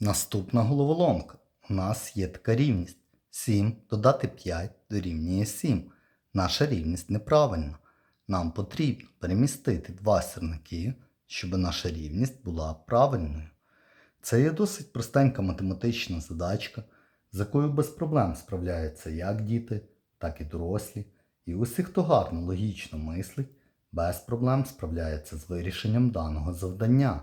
Наступна головоломка. У нас є така рівність. 7 додати 5 дорівнює 7. Наша рівність неправильна. Нам потрібно перемістити два сірники, щоб наша рівність була правильною. Це є досить простенька математична задачка, з якою без проблем справляються як діти, так і дорослі. І усі, хто гарно логічно мислить, без проблем справляється з вирішенням даного завдання.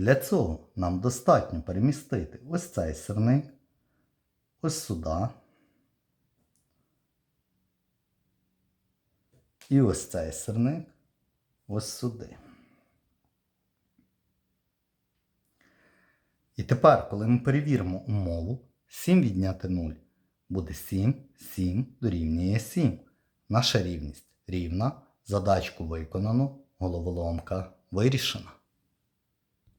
Для цього нам достатньо перемістити ось цей сирник, ось сюди. І ось цей сирник ось сюди. І тепер, коли ми перевіримо умову, 7 відняти 0 буде 7, 7 дорівнює 7. Наша рівність рівна, задачку виконано, головоломка вирішена.